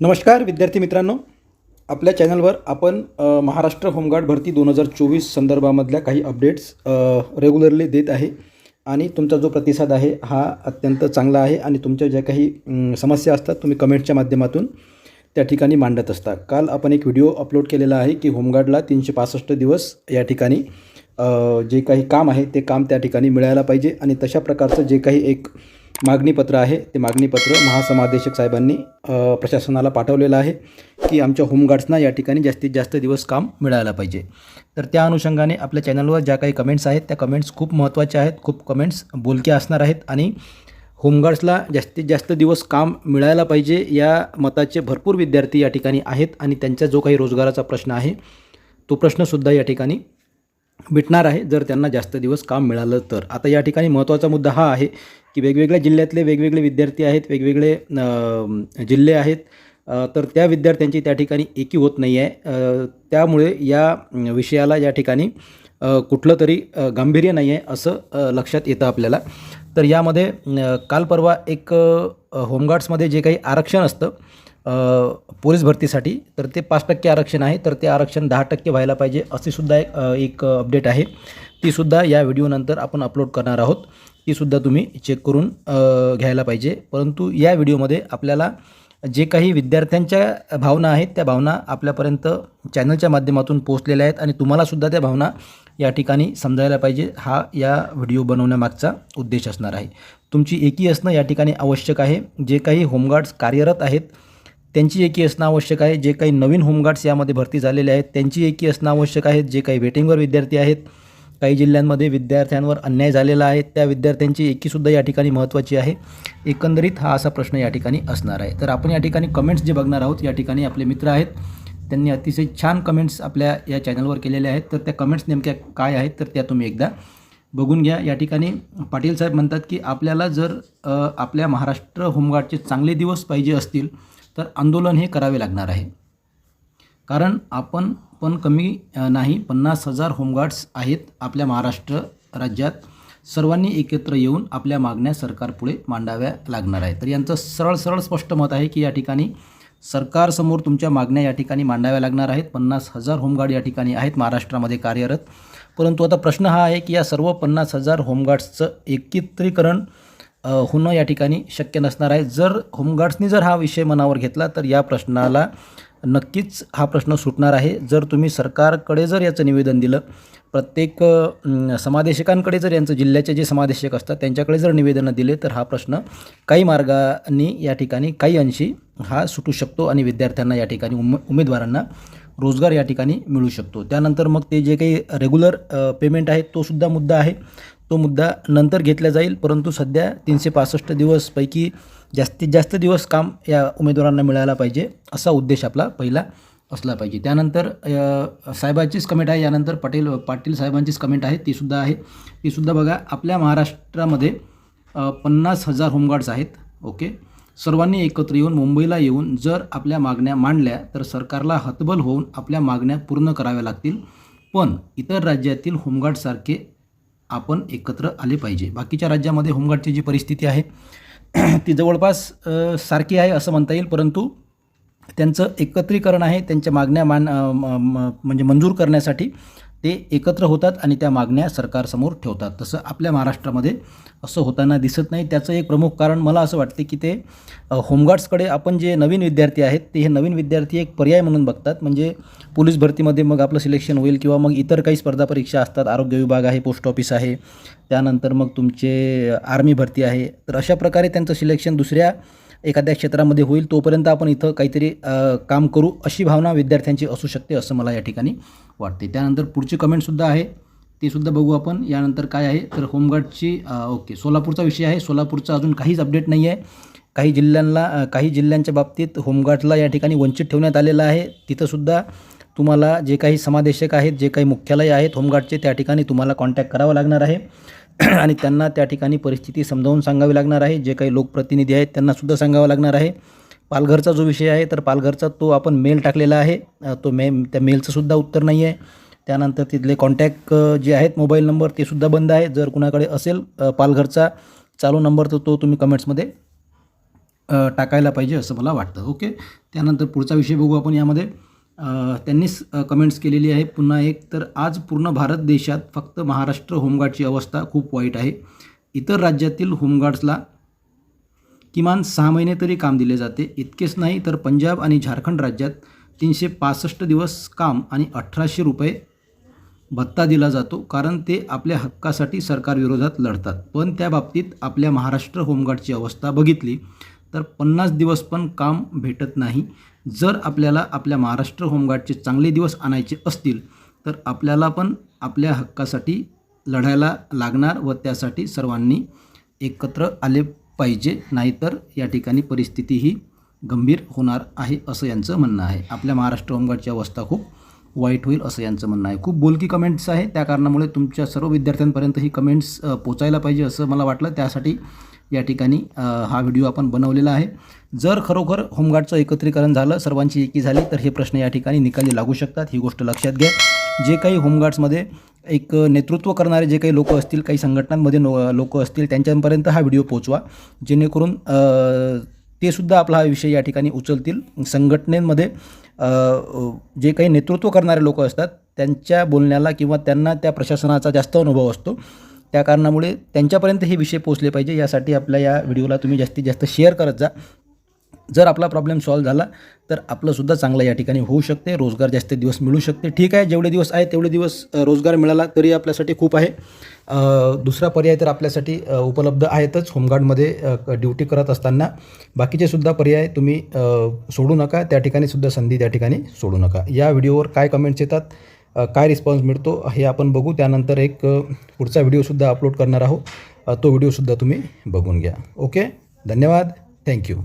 नमस्कार विद्यार्थी मित्रांनो. आपल्या चॅनलवर आपण महाराष्ट्र होमगार्ड भरती दोन हजार चोवीस संदर्भामधल्या काही अपडेट्स रेग्युलरली देत आहे. आणि तुमचा जो प्रतिसाद आहे हा अत्यंत चांगला आहे आणि तुमच्या ज्या काही समस्या असतात तुम्ही कमेंटच्या माध्यमातून त्या ठिकाणी मांडत असता काल आपण एक व्हिडिओ अपलोड केलेला आहे की होमगार्डला तीनशे पासष्ट दिवस या ठिकाणी जे काही काम आहे ते काम त्या ठिकाणी मिळायला पाहिजे. आणि तशा प्रकारचं जे काही एक मागणीपत्र आहे. ते मागणीपत्र महासमादेशक साहेबांनी प्रशासनाला पाठवलेलं आहे की आमच्या होमगार्ड्सना या ठिकाणी जास्तीत जास्त दिवस काम मिळायला पाहिजे. तर त्या अनुषंगाने आपल्या चॅनलवर ज्या काही कमेंट्स आहेत त्या कमेंट्स खूप महत्त्वाच्या आहेत खूप कमेंट्स बोलक्या असणार आहेत आणि होमगार्ड्सला जास्तीत जास्त दिवस काम मिळायला पाहिजे या मताचे भरपूर विद्यार्थी या ठिकाणी आहेत आणि त्यांचा जो काही रोजगाराचा प्रश्न आहे तो प्रश्नसुद्धा या ठिकाणी भेटणार आहे. जर त्यांना जास्त दिवस काम मिळालं तर. आता या ठिकाणी महत्त्वाचा मुद्दा हा आहे की वेगवेगळ्या जिल्ह्यातले वेगवेगळे विद्यार्थी आहेत वेगवेगळे जिल्हे आहेत. तर त्या विद्यार्थ्यांची त्या ठिकाणी एकी होत नाही आहे त्यामुळे या विषयाला या ठिकाणी कुठलं तरी गांभीर्य नाही आहे असं लक्षात येतं आपल्याला. तर यामध्ये काल परवा एक होमगार्ड्समध्ये जे काही आरक्षण असतं पोलीस भरतीसाठी तर ते पाच टक्के आरक्षण आहे तर ते आरक्षण दहा टक्के व्हायला पाहिजे असेसुद्धा सुद्धा एक एक अपडेट आहे. तीसुद्धा या व्हिडिओनंतर आपण अपलोड करणार आहोत. तीसुद्धा तुम्ही चेक करून घ्यायला पाहिजे. परंतु या व्हिडिओमध्ये आपल्याला जे काही विद्यार्थ्यांच्या भावना आहेत त्या भावना आपल्यापर्यंत चॅनलच्या माध्यमातून पोहोचलेल्या आहेत आणि तुम्हालासुद्धा त्या भावना या ठिकाणी समजायला पाहिजे. हा या व्हिडिओ बनवण्यामागचा उद्देश असणार आहे. तुमची एकी असणं या ठिकाणी आवश्यक आहे. जे काही होमगार्ड्स कार्यरत आहेत त्यांची एकी असणं आवश्यक आहे. जे काही नवीन होमगार्ड्स यामध्ये भरती झालेले आहेत त्यांची एकी असणं आवश्यक आहे. जे काही वेटिंगवर विद्यार्थी आहेत काही जिल्ह्यांमध्ये विद्यार्थ्यांवर अन्याय झालेला आहे त्या विद्यार्थ्यांची एकीसुद्धा या ठिकाणी महत्त्वाची आहे. एकंदरीत हा असा प्रश्न या ठिकाणी असणार आहे. तर आपण या ठिकाणी कमेंट्स जे बघणार आहोत या ठिकाणी आपले मित्र आहेत. त्यांनी अतिशय छान कमेंट्स आपल्या या चॅनलवर केलेल्या आहेत. तर त्या कमेंट्स नेमक्या काय आहेत तर त्या तुम्ही एकदा बघून घ्या. या ठिकाणी पाटील साहेब म्हणतात की आपल्याला जर आपल्या महाराष्ट्र होमगार्डचे चांगले दिवस पाहिजे असतील तर आंदोलन हे करावे लागणार आहे. कारण आपण पण कमी नाही पन्नास हजार होमगार्ड्स आहेत आपल्या महाराष्ट्र राज्यात. सर्वांनी एकत्र येऊन आपल्या मागण्या सरकारपुढे मांडाव्या लागणार आहे तर यांचं सरळ सरळ स्पष्ट मत आहे की या ठिकाणी सरकारसमोर तुमच्या मागण्या या ठिकाणी मांडाव्या लागणार आहेत. पन्नास हजार होमगार्ड या ठिकाणी आहेत महाराष्ट्रामध्ये कार्यरत. परंतु आता प्रश्न हा आहे की या सर्व पन्नास हजार होमगार्ड्सचं एकत्रीकरण होणं या ठिकाणी शक्य नसणार आहे. जर होमगार्ड्सनी जर हा विषय मनावर घेतला तर या प्रश्नाला नक्कीच हा प्रश्न सुटणार आहे. जर तुम्ही सरकारकडे जर याचं निवेदन दिलं प्रत्येक समादेशकांकडे जर यांचं जिल्ह्याचे जे समादेशक असतात त्यांच्याकडे जर निवेदनं दिले तर हा प्रश्न काही मार्गाने या ठिकाणी काही अंशी हा सुटू शकतो आणि विद्यार्थ्यांना या ठिकाणी उम उमेदवारांना रोजगार या ठिकाणी मिळू शकतो. त्यानंतर मग ते जे काही रेग्युलर पेमेंट आहे तो सुद्धा मुद्दा आहे. तो मुद्दा नंतर घेतला जाईल परंतु सध्या तीनशे पासष्ट दिवसपैकी जास्तीत जास्त दिवस काम या उमेदवारांना मिळायला पाहिजे असा उद्देश आपला पहिला असला पाहिजे. त्यानंतर साहेबांचीच कमेंट आहे यानंतर पाटील पाटील साहेबांचीच कमेंट आहे तीसुद्धा आहे. तीसुद्धा बघा आपल्या महाराष्ट्रामध्ये पन्नास हजार होमगार्ड्स आहेत ओके? सर्वांनी एकत्र येऊन मुंबईला येऊन जर आपल्या मागण्या मांडल्या तर सरकारला हतबल होऊन आपल्या मागण्या पूर्ण कराव्या लागतील. पण इतर राज्यातील होमगार्डसारखे आपण एकत्र आले पाहिजे. बाकीच्या राज्यामध्ये होमगार्डची जी परिस्थिती आहे ती जवळपास सारखी आहे असं म्हणता येईल. परंतु त्यांचं एकत्रीकरण आहे त्यांच्या मागण्या मान म- म- म्हणजे मंजूर करण्यासाठी. ते एकत्र होतात आणि त्या मागण्या सरकारसमोर ठेवतात. तसं आपल्या महाराष्ट्रामध्ये असं होताना दिसत नाही. त्याचं एक प्रमुख कारण मला असं वाटते की ते होमगार्ड्सकडे आपण जे नवीन विद्यार्थी आहेत ते हे नवीन विद्यार्थी एक पर्याय म्हणून बघतात. म्हणजे पोलीस भरतीमध्ये मग आपलं सिलेक्शन होईल किंवा मग इतर काही स्पर्धा परीक्षा असतात. आरोग्य विभाग आहे पोस्ट ऑफिस आहे. त्यानंतर मग तुमचे आर्मी भरती आहे. तर अशा प्रकारे त्यांचं सिलेक्शन दुसऱ्या एखाद्या क्षेत्रामध्ये होईल तोपर्यंत आपण इथं काहीतरी काम करू अशी भावना विद्यार्थ्यांची असू शकते असं मला या ठिकाणी वाटते त्यानंतर पुढची कमेंटसुद्धा आहे. ती सुद्धा बघू आपण. यानंतर काय आहे? तर होमगार्डची ओके. सोलापूरचा विषय आहे. सोलापूरचा अजून काहीच अपडेट नाही आहे काही जिल्ह्यांना काही जिल्ह्यांच्या बाबतीत होमगार्डला या ठिकाणी वंचित ठेवण्यात आलेलं आहे. तिथंसुद्धा तुम्हाला जे काही समादेशक आहेत जे काही मुख्यालय आहेत होमगार्डचे त्या ठिकाणी तुम्हाला कॉन्टॅक्ट करावं लागणार आहे. आणि त्यांना त्या ठिकाणी परिस्थिती समजावून सांगावी लागणार आहे. जे काही लोकप्रतिनिधी आहेत त्यांनासुद्धा सांगावं लागणार आहे. पालघरचा जो विषय आहे तर पालघरचा तो आपण मेल टाकलेला आहे. तो मे त्या मेलचंसुद्धा उत्तर नाही आहे. त्यानंतर तिथले कॉन्टॅक्ट जे आहेत मोबाईल नंबर ते सुद्धा बंद आहे. जर कुणाकडे असेल पालघरचा चालू नंबर तर तो तुम्ही कमेंट्समध्ये टाकायला पाहिजे असं मला वाटतं. ओके त्यानंतर पुढचा विषय बघू आपण यामध्ये. त्यांनीच कमेंट्स केलेली आहे पुन्हा एक तर आज पूर्ण भारत देशात फक्त महाराष्ट्र होमगार्डची अवस्था खूप वाईट आहे. इतर राज्यातील होमगार्ड्सला किमान सहा महिने तरी काम दिले जाते. इतकेच नाही तर पंजाब आणि झारखंड राज्यात तीनशे पासष्ट दिवस काम आणि अठराशे रुपये भत्ता दिला जातो कारण ते आपल्या हक्कासाठी सरकारविरोधात लढतात. पण त्या बाबतीत आपल्या महाराष्ट्र होमगार्डची अवस्था बघितली तर पन्नास दिवस पण काम भेटत नाही. जर आपल्याला आपल्या महाराष्ट्र होमगार्डचे चांगले दिवस आणायचे असतील तर आपल्याला पण आपल्या हक्कासाठी लढायला लागणार व त्यासाठी सर्वांनी एकत्र आले पाहिजे. नाहीतर या ठिकाणी परिस्थिती ही गंभीर होणार आहे असं यांचं म्हणणं आहे. आपल्या महाराष्ट्र होमगार्डची अवस्था खूप वाईट होईल असं यांचं म्हणणं आहे. खूप बोलकी कमेंट्स आहे त्या कारणामुळे तुमच्या सर्व विद्यार्थ्यांपर्यंत ही कमेंट्स पोचायला पाहिजे असं मला वाटलं. त्यासाठी या ठिकाणी हा व्हिडिओ आपण बनवलेला आहे. जर खरोखर होमगार्डचं एकत्रीकरण झालं सर्वांची एकी झाली तर हे प्रश्न या ठिकाणी निकाली लागू शकतात. ही गोष्ट लक्षात घ्या. जे काही होमगार्ड्समध्ये एक नेतृत्व करणारे जे काही लोक असतील काही संघटनांमध्ये नो लोक असतील त्यांच्यापर्यंत हा व्हिडिओ पोचवा जेणेकरून ते सुद्धा आपला हा विषय या ठिकाणी उचलतील. संघटनेमध्ये जे काही नेतृत्व करणारे लोक असतात त्यांच्या बोलण्याला किंवा त्यांना त्या प्रशासनाचा जास्त अनुभव असतो. त्या कारणामुळे त्यांच्यापर्यंत हे विषय पोचले पाहिजे. यासाठी आपल्या या व्हिडिओला तुम्ही जास्तीत जास्त शेअर करत जा. जर आपला प्रॉब्लेम सॉल्व झाला तर आपलंसुद्धा चांगलं या ठिकाणी होऊ शकते. रोजगार जास्त दिवस मिळू शकते. ठीक आहे जेवढे दिवस आहे तेवढे दिवस रोजगार मिळाला तरी आपल्यासाठी खूप आहे. दुसरा पर्याय तर आपल्यासाठी उपलब्ध आहेतच. होमगार्डमध्ये ड्युटी करत असताना. बाकीचे सुद्धा पर्याय तुम्ही सोडू नका. त्या ठिकाणी सुद्धा संधी त्या ठिकाणी सोडू नका. या व्हिडिओवर काय कमेंट्स येतात? काय रिस्पॉन्स मिळतो हे आपण बघू. त्यानंतर एक पुढचा व्हिडिओसुद्धा अपलोड करणार आहोत. तो व्हिडिओसुद्धा तुम्ही बघून घ्या. ओके धन्यवाद. थँक्यू